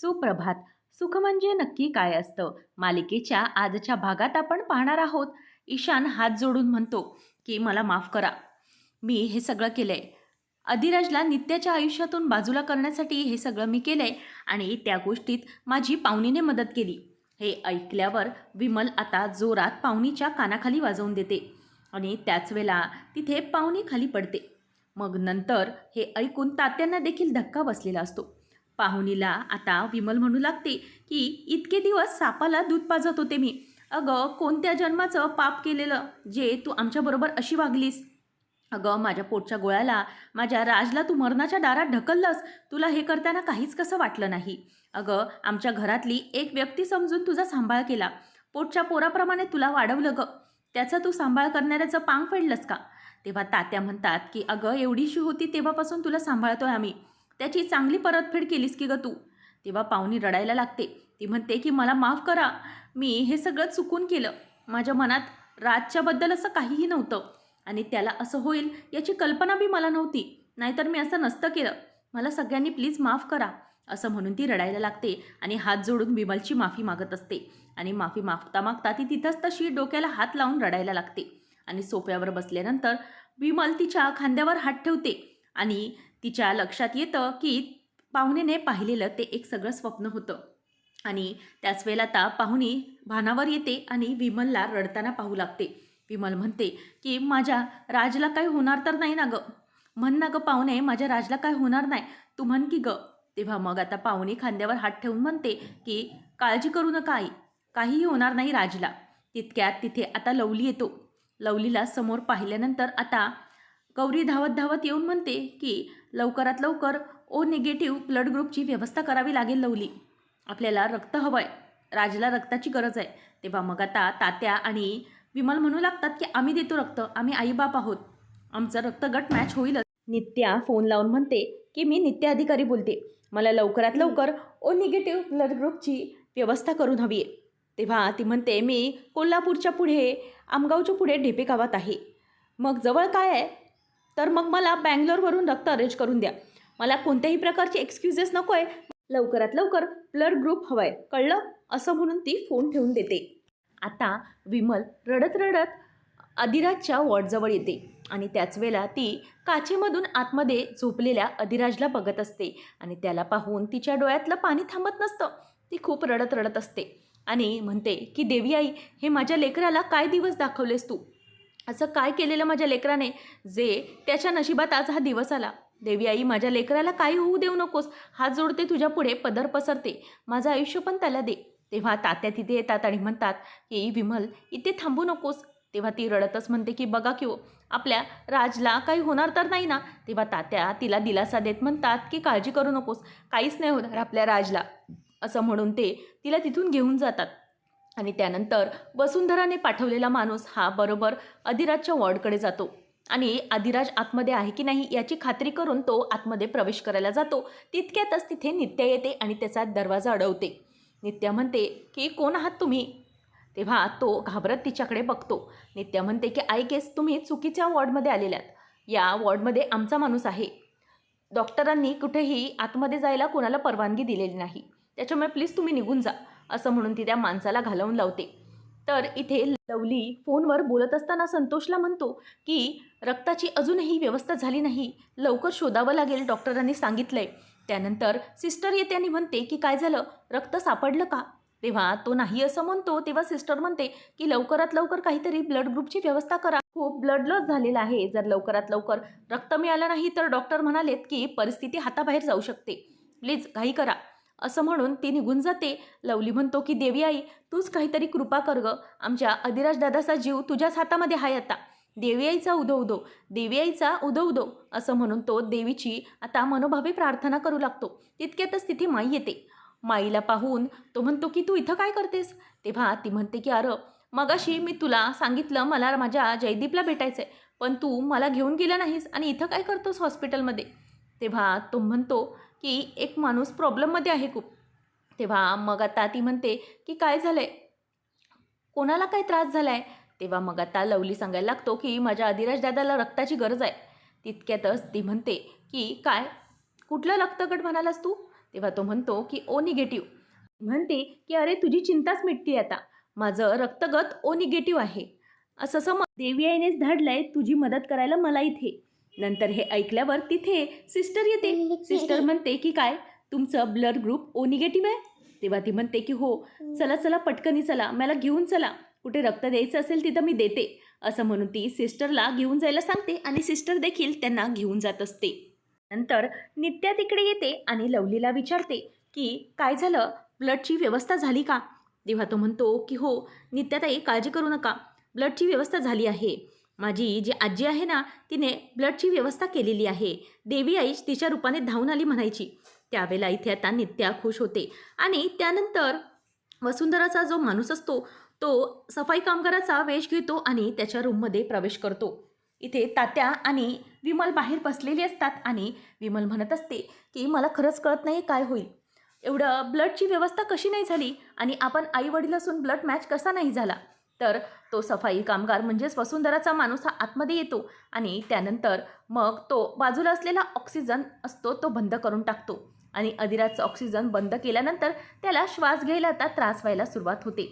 सुप्रभात. सुख म्हणजे नक्की काय असतं? मालिकेच्या आजच्या भागात आपण पाहणार आहोत. ईशान हात जोडून म्हणतो की मला माफ करा. मी हे सगळं केलं आहे अधिराजला नित्याच्या आयुष्यातून बाजूला करण्यासाठी हे सगळं मी केलं आहे आणि त्या गोष्टीत माझी पाहुणीने मदत केली. हे ऐकल्यावर विमल आता जोरात पाहुणीच्या कानाखाली वाजवून देते आणि त्याच वेळेला तिथे पाहुणी खाली पडते. मग नंतर हे ऐकून तात्यांना देखील धक्का बसलेला असतो. पाहुणीला आता विमल म्हणू लागते की इतके दिवस सापाला दूध पाजत होते मी. अगं कोणत्या जन्माचं पाप केलेलं जे तू आमच्याबरोबर अशी वागलीस? अगं माझ्या पोटच्या गोळ्याला माझ्या राजला तू मरणाच्या दारात ढकललंस. तुला हे करताना काहीच कसं वाटलं नाही. अगं आमच्या घरातली एक व्यक्ती समजून तुझा सांभाळ केला. पोटच्या पोराप्रमाणे तुला वाढवलं गं. त्याचा तू सांभाळ करणाऱ्याचं पांग फेडलंस का? तेव्हा तात्या म्हणतात की अगं एवढीशी होती तेव्हापासून तुला सांभाळतोय आम्ही. त्याची चांगली परतफेड केलीस की ग तू? तेव्हा पाहुणी रडायला लागते. ती म्हणते की मला माफ करा. मी हे सगळं चुकून केलं. माझ्या मनात राजच्याबद्दल असं काहीही नव्हतं. आणि त्याला असं होईल याची कल्पना बी मला नव्हती. नाहीतर मी असं नसतं केलं. मला सगळ्यांनी प्लीज माफ करा. असं म्हणून ती रडायला लागते आणि हात जोडून बिमलची माफी मागत असते. आणि माफी मागता मागता ती तिथंच तशी डोक्याला हात लावून रडायला लागते. आणि सोफ्यावर बसल्यानंतर बिमल तिच्या खांद्यावर हात ठेवते आणि तिच्या लक्षात येतं की पाहुणेने पाहिलेलं ते एक सगळं स्वप्न होतं. आणि त्याच वेळेला आता पाहुणी भानावर येते आणि विमलला रडताना पाहू लागते. विमल म्हणते की माझ्या राजला काही होणार तर नाही ना गं. म्हण ना गं पाहुणे माझ्या राजला काय होणार नाही. तू म्हण की गं. तेव्हा मग आता पाहुणी खांद्यावर हात ठेवून म्हणते की काळजी करू नका आई. काहीही होणार नाही राजला. तितक्यात तिथे आता लवली येतो. लवलीला समोर पाहिल्यानंतर आता गौरी धावत धावत येऊन म्हणते की लवकरात लवकर ओ निगेटिव्ह ब्लड ग्रुपची व्यवस्था करावी लागेल लवली. आपल्याला रक्त हवं आहे राजला रक्ताची गरज आहे. तेव्हा मग आता तात्या आणि विमल म्हणू लागतात की आम्ही देतो रक्त. आम्ही आईबाप आहोत. आमचं रक्त गट मॅच होईलच. नित्या फोन लावून म्हणते की मी नित्य अधिकारी बोलते. मला लवकरात लवकर ओ निगेटिव्ह ब्लड ग्रुपची व्यवस्था करून हवी आहे. तेव्हा ती म्हणते मी कोल्हापूरच्या पुढे आमगावच्या पुढे ढेपे गावात आहे. मग जवळ काय आहे? तर मग मला बँगलोरवरून रक्त अरेंज करून द्या. मला कोणत्याही प्रकारचे एक्सक्युजेस नको आहे लवकरात लवकर ब्लड ग्रुप हवं आहे कळलं? असं म्हणून ती फोन ठेवून देते. आता विमल रडत रडत अधिराजच्या वॉर्डजवळ येते आणि त्याच वेळेला ती काचेमधून आतमध्ये झोपलेल्या अधिराजला बघत असते आणि त्याला पाहून तिच्या डोळ्यातलं पाणी थांबत नसतं. ती खूप रडत रडत असते आणि म्हणते की देवी आई हे माझ्या लेकराला काय दिवस दाखवलेस तू? असं काय केलेलं माझ्या लेकराने? जे त्याच्या नशिबात आज हा दिवस आला. देवी आई माझ्या लेकराला काही होऊ देऊ नकोस. हात जोडते तुझ्या पुढे पदर पसरते. माझं आयुष्य पण त्याला दे. तेव्हा तात्या तिथे येतात आणि म्हणतात की विमल इथे थांबू नकोस. तेव्हा ती रडतच म्हणते की बघा की हो, आपल्या राजला काही होणार तर नाही ना? तेव्हा तात्या तिला दिलासा देत म्हणतात की काळजी करू नकोस. काहीच नाही होणार आपल्या राजला. असं म्हणून ते तिला तिथून घेऊन जातात. आणि त्यानंतर वसुंधराने पाठवलेला माणूस हा बरोबर अधिराजच्या वॉर्डकडे जातो. आणि अधिराज आतमध्ये आहे की नाही याची खात्री करून तो आतमध्ये प्रवेश करायला जातो. तितक्यातच तिथे नित्या येते आणि त्याचा दरवाजा अडवते. नित्या म्हणते की कोण आहात तुम्ही? तेव्हा तो घाबरत तिच्याकडे बघतो. नित्या म्हणते की आय गेस तुम्ही चुकीच्या वॉर्डमध्ये आलेल्यात. या वॉर्डमध्ये आमचा माणूस आहे. डॉक्टरांनी कुठेही आतमध्ये जायला कोणाला परवानगी दिलेली नाही. त्याच्यामुळे प्लीज तुम्ही निघून जा. असं म्हणून ती त्या माणसाला घालवून लावते. तर इथे लवली फोनवर बोलत असताना संतोषला म्हणतो की रक्ताची अजूनही व्यवस्था झाली नाही. लवकर शोधावं लागेल डॉक्टरांनी सांगितलंय. त्यानंतर सिस्टर येते आणि म्हणते की काय झालं? रक्त सापडलं का? तेव्हा तो नाही असं म्हणतो तेव्हा सिस्टर म्हणते की लवकरात लवकर काहीतरी ब्लड ग्रुपची व्यवस्था करा. खूप ब्लड लॉस झालेला आहे. जर लवकरात लवकर रक्त मिळालं नाही तर डॉक्टर म्हणालेत की परिस्थिती हाताबाहेर जाऊ शकते. प्लीज घाई करा. असं म्हणून ती निघून जाते. लवली म्हणतो की देवी आई तूच काहीतरी कृपा कर ग. आमच्या अधिराज दादाचा जीव तुझ्याच हातामध्ये आहे आता. देवी आईचा उदो उदो देवी आईचा उदो उदो असं म्हणून तो देवीची आता मनोभावे प्रार्थना करू लागतो. तितक्यातच तिथे माई येते. माईला पाहून तो म्हणतो की तू इथं काय करतेस? तेव्हा ती म्हणते की अरं मगाशी मी तुला सांगितलं मला माझ्या जयदीपला भेटायचं आहे पण तू मला घेऊन गेला नाहीस आणि इथं काय करतोस हॉस्पिटलमध्ये? तेव्हा तो म्हणतो की एक माणूस प्रॉब्लेममध्ये आहे खूप. तेव्हा मग आता ती म्हणते की काय झालं आहे कोणाला काय त्रास झाला आहे तेव्हा मग आता लवली सांगायला लागतो की माझ्या अधिराज दादाला रक्ताची गरज आहे. तितक्यातच ती म्हणते की काय? कुठलं रक्तगट म्हणालास तू? तेव्हा तो म्हणतो की ओ निगेटिव्ह म्हणते की अरे तुझी चिंताच मिटते आता. माझं रक्तगत ओ निगेटिव्ह आहे. असं समज देवी आईनेच धाडलंय तुझी मदत करायला मला इथे. नंतर हे ऐकल्यावर तिथे सिस्टर येते. सिस्टर म्हणते की काय? तुमचं ब्लड ग्रुप ओ निगेटिव्ह आहे? तेव्हा ती म्हणते की हो. चला चला पटकनी चला. मला घेऊन चला. कुठे रक्त द्यायचं असेल तिथं मी देते. असं म्हणून ती सिस्टरला घेऊन जायला सांगते आणि सिस्टर देखील त्यांना घेऊन जात असते. नंतर नित्या तिकडे येते आणि लवलीला विचारते की काय झालं? ब्लडची व्यवस्था झाली का? तेव्हा तो म्हणतो की हो नित्याताई काळजी करू नका. ब्लडची व्यवस्था झाली आहे. माझी जी आजी आहे ना तिने ब्लडची व्यवस्था केलेली आहे. देवी आईश तिच्या रूपाने धावून आली म्हणायची. त्यावेळेला इथे आता नित्या खुश होते. आणि त्यानंतर वसुंधराचा जो माणूस असतो तो सफाई कामगाराचा वेश घेतो आणि त्याच्या रूममध्ये प्रवेश करतो. इथे तात्या आणि विमल बाहेर बसलेली असतात आणि विमल म्हणत असते की मला खरंच कळत नाही काय होईल. एवढं ब्लडची व्यवस्था कशी नाही झाली आणि आपण आई वडील असून ब्लड मॅच कसा नाही झाला? तर तो सफाई कामगार म्हणजेच वसुंधराचा माणूस हा आतमध्ये येतो आणि त्यानंतर मग तो बाजूला असलेला ऑक्सिजन असतो तो बंद करून टाकतो. आणि अधिराजचा ऑक्सिजन बंद केल्यानंतर त्याला श्वास घ्यायला आता त्रास व्हायला सुरुवात होते.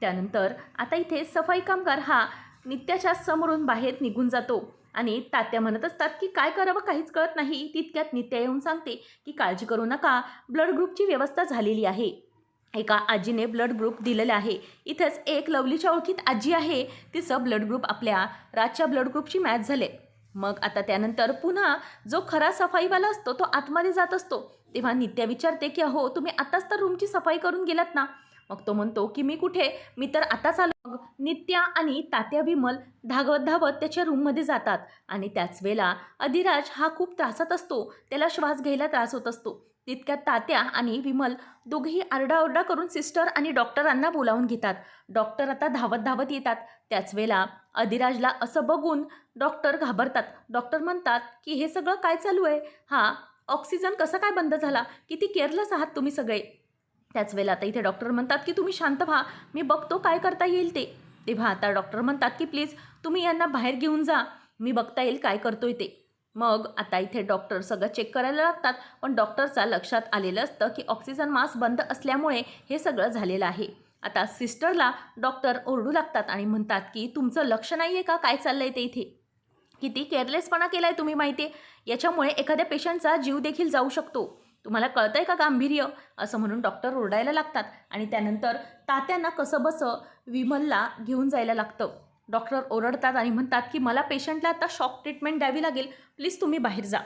त्यानंतर आता इथे सफाई कामगार हा नित्याच्या समोरून बाहेर निघून जातो आणि तात्या म्हणत असतात की काय करावं काहीच कळत नाही. तितक्यात नित्या येऊन सांगते की काळजी करू नका. ब्लड ग्रुपची व्यवस्था झालेली आहे. एका आजीने ब्लड ग्रुप दिलेला आहे. इथंच एक लवलीच्या ओळखीत आजी आहे. तिचं ब्लड ग्रुप आपल्या राजच्या ब्लड ग्रुपची मॅच झाले. मग आता त्यानंतर पुन्हा जो खरा सफाईवाला असतो तो आतमध्ये जात असतो. तेव्हा नित्या विचारते की अहो तुम्ही आताच तर रूमची सफाई करून गेलात ना? मग तो म्हणतो की मी कुठे? मी तर आताच आलो. मग नित्या आणि तात्या विमल धावत धावत त्याच्या रूममध्ये जातात आणि त्याच वेळेला अधिराज हा खूप त्रासात असतो. त्याला श्वास घ्यायला त्रास होत असतो. तितक्यात तात्या आणि विमल दोघेही आरडाओरडा करून सिस्टर आणि डॉक्टरांना बोलावून घेतात. डॉक्टर आता धावत धावत येतात. त्याच वेळेला अधिराजला असं बघून डॉक्टर घाबरतात. डॉक्टर म्हणतात की हे सगळं काय चालू आहे? हा ऑक्सिजन कसं काय बंद झाला? किती केअरलेस आहात तुम्ही सगळे? त्याच वेळेला आता इथे डॉक्टर म्हणतात की तुम्ही शांत व्हा. मी बघतो काय करता येईल ते. तेव्हा आता डॉक्टर म्हणतात की प्लीज तुम्ही यांना बाहेर घेऊन जा. मी बघता येईल काय करतोय ते. मग आता इथे डॉक्टर सगळं चेक करायला लागतात. पण डॉक्टरचा लक्षात आलेलं असतं की ऑक्सिजन मास्क बंद असल्यामुळे हे सगळं झालेलं आहे. आता सिस्टरला डॉक्टर ओरडू लागतात आणि म्हणतात की तुमचं लक्ष नाही आहे का? काय चाललं आहे ते इथे? किती केअरलेसपणा केला आहे तुम्ही माहिती आहे याच्यामुळे एखाद्या पेशंटचा जीव देखील जाऊ शकतो. तुम्हाला कळतं आहे का गांभीर्य? असं म्हणून डॉक्टर ओरडायला लागतात. आणि त्यानंतर तात्यांना कसं बसं विमलला घेऊन जायला लागतं. डॉक्टर ओरडतात आणि म्हणतात की मला पेशंटला आता शॉक ट्रीटमेंट द्यावी लागेल. प्लीज तुम्ही बाहेर जा.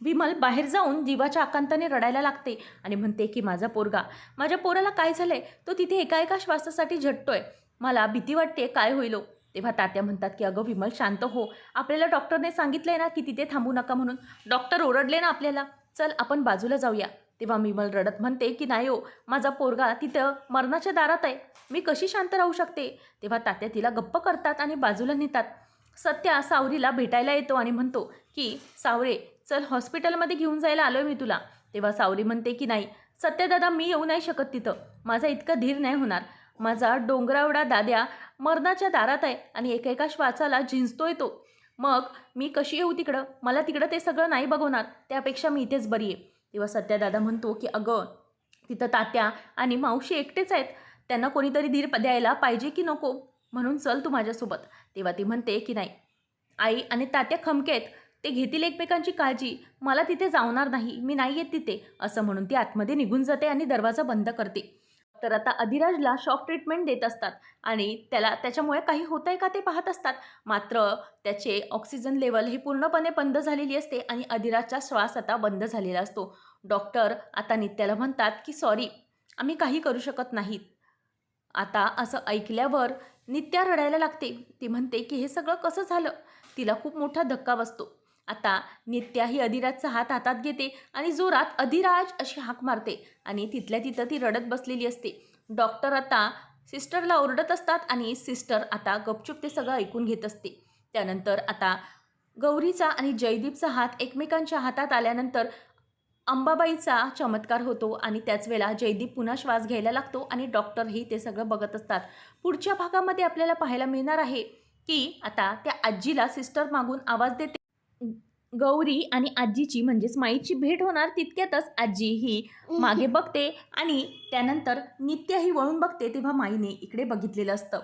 विमल बाहेर जाऊन जीवाच्या आकांताने रडायला लागते आणि म्हणते की माझा पोरगा माझ्या पोराला काय झालं आहे तो तिथे एका एका श्वासासाठी झटतोय. मला भीती वाटते काय होईल हो? तेव्हा तात्या म्हणतात की अगं विमल शांत हो. आपल्याला डॉक्टरने सांगितलं आहे ना की तिथे थांबू नका म्हणून. डॉक्टर ओरडले ना आपल्याला. चल आपण बाजूला जाऊया. तेव्हा विमल रडत म्हणते की नाही हो माझा पोरगा तिथं मरणाच्या दारात आहे. मी कशी शांत राहू शकते? तेव्हा तात्या तिला गप्प करतात आणि बाजूला नेतात. सत्या सावरीला भेटायला येतो आणि म्हणतो की सावरे चल हॉस्पिटलमध्ये घेऊन जायला आलो मी तुला. तेव्हा सावरी म्हणते की नाही सत्यदादा मी येऊ नाही शकत तिथं. माझा इतका धीर नाही होणार. माझा डोंगरावडा दाद्या मरणाच्या दारात आहे आणि एका एका श्वासाला झिंजतोय तो. मग मी कशी येऊ तिकडं? मला तिकडं ते सगळं नाही बघवणार. त्यापेक्षा मी इथेच बरी आहे. तेव्हा सत्यादादा म्हणतो की अगं तिथं तात्या आणि मावशी एकटेच आहेत. त्यांना कोणीतरी धीर द्यायला पाहिजे की नको? म्हणून चल तू माझ्यासोबत. तेव्हा ती म्हणते की नाही. आई आणि तात्या खमकेत ते घेतील एकमेकांची काळजी. मला तिथे जावणार नाही. मी नाही येत तिथे. असं म्हणून ती आतमध्ये निघून जाते आणि दरवाजा बंद करते. तर आता अधिराजला शॉक ट्रीटमेंट देत असतात. आणि त्याला त्याच्यामुळे काही होत आहे का ते पाहत असतात. मात्र त्याचे ऑक्सिजन लेवल ही पूर्णपणे बंद झालेली असते आणि अधिराजचा श्वास आता बंद झालेला असतो. डॉक्टर आता नित्याला म्हणतात की सॉरी आम्ही काही करू शकत नाहीत. आता असं ऐकल्यावर नित्या रडायला लागते. ती म्हणते की हे सगळं कसं झालं? तिला खूप मोठा धक्का बसतो. आता नित्याही अधिराजचा हात हातात घेते आणि जोरात अधिराज अशी हाक मारते आणि तिथल्या तिथं ती रडत बसलेली असते. डॉक्टर आता सिस्टरला ओरडत असतात आणि सिस्टर आता गपचूप ते सगळं ऐकून घेत असते. त्यानंतर आता गौरीचा आणि जयदीपचा हात एकमेकांच्या हातात आल्यानंतर अंबाबाईचा चमत्कार होतो आणि त्याच वेळा जयदीप पुन्हा श्वास घ्यायला लागतो आणि डॉक्टरही ते सगळं बघत असतात. पुढच्या भागामध्ये आपल्याला पाहायला मिळणार आहे की आता त्या आजीला सिस्टर मागून आवाज देते गौरी आणि आजीची म्हणजेच माईची भेट होणार तितक्यातच आजी ही मागे बघते आणि त्यानंतर नित्य ही वळून बघते तेव्हा माईने इकडे बघितलेलं असतं.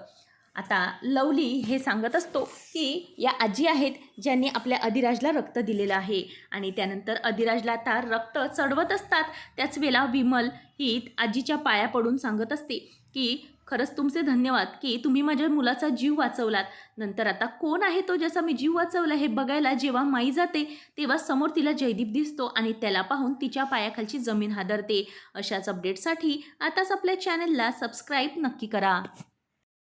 आता लवली हे सांगत असतो की या आजी आहेत ज्यांनी आपल्या अधिराजला रक्त दिलेलं आहे आणि त्यानंतर अधिराजला आता रक्त चढवत असतात. त्याच वेळेला विमल ही आजीच्या पाया पडून सांगत असते की खरंच तुमचे धन्यवाद की तुम्ही माझ्या मुलाचा जीव वाचवलात. नंतर आता कोण आहे तो ज्याचा मी जीव वाचवला हे बघायला जेव्हा माई जाते तेव्हा समोर तिला जयदीप दिसतो आणि त्याला पाहून तिच्या पायाखालची जमीन हादरते. अशाच अपडेटसाठी आताच आपल्या चॅनलला सबस्क्राईब नक्की करा.